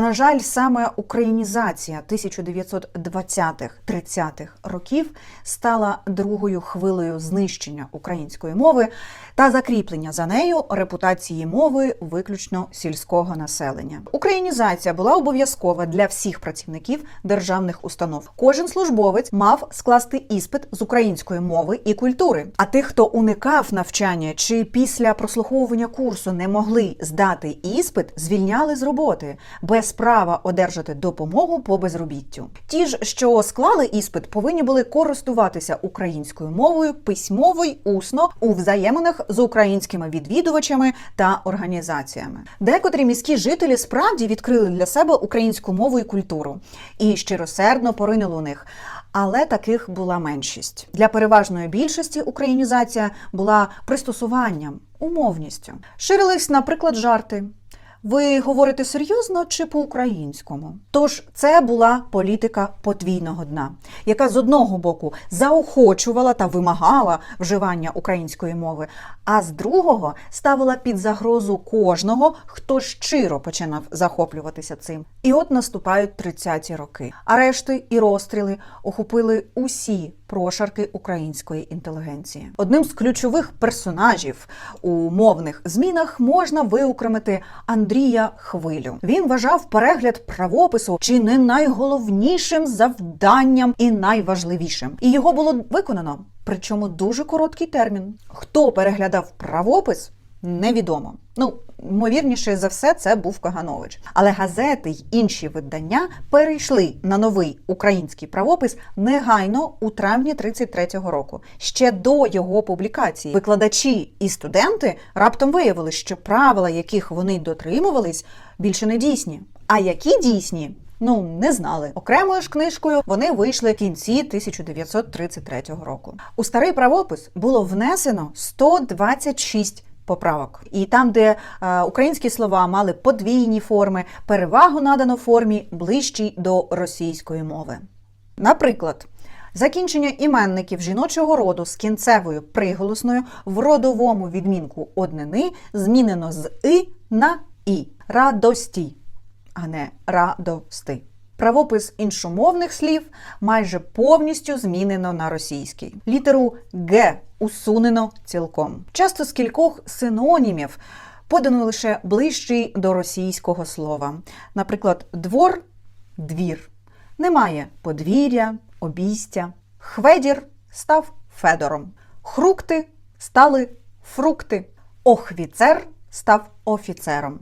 На жаль, саме українізація 1920-30-х років стала другою хвилею знищення української мови та закріплення за нею репутації мови виключно сільського населення. Українізація була обов'язкова для всіх працівників державних установ. Кожен службовець мав скласти іспит з української мови і культури. А тих, хто уникав навчання чи після прослуховування курсу не могли здати іспит, звільняли з роботи без права одержати допомогу по безробіттю. Ті ж, що склали іспит, повинні були користуватися українською мовою письмово й усно у взаєминах з українськими відвідувачами та організаціями. Декотрі міські жителі справді відкрили для себе українську мову і культуру і щиросердно поринули у них. Але таких була меншість. Для переважної більшості українізація була пристосуванням, умовністю. Ширились, наприклад, жарти. Ви говорите серйозно чи по-українському? Тож це була політика подвійного дна, яка з одного боку заохочувала та вимагала вживання української мови, а з другого ставила під загрозу кожного, хто щиро починав захоплюватися цим. І от наступають 30-ті роки. Арешти і розстріли охопили усі прошарки української інтелігенції. Одним з ключових персонажів у мовних змінах можна виокремити Андрія Хвилю. Він вважав перегляд правопису чи не найголовнішим завданням і найважливішим. І його було виконано. Причому дуже короткий термін. Хто переглядав правопис, невідомо. Ну, ймовірніше за все, це був Каганович. Але газети й інші видання перейшли на новий український правопис негайно у травні 33-го року. Ще до його публікації викладачі і студенти раптом виявили, що правила, яких вони дотримувались, більше не дійсні. А які дійсні? Ну, не знали. Окремою ж книжкою вони вийшли в кінці 1933 року. У старий правопис було внесено 126 поправок. І там, де е, українські слова мали подвійні форми, перевагу надано формі ближчій до російської мови. Наприклад, закінчення іменників жіночого роду з кінцевою приголосною в родовому відмінку однини змінено з и на і радості, а не радости. Правопис іншомовних слів майже повністю змінено на російський. Літеру Г усунено цілком. Часто з кількох синонімів подано лише ближчий до російського слова. Наприклад, двор двір. Немає подвір'я, обійстя. Хведір став Федором. Хрукти стали фрукти. Охвіцер став офіцером.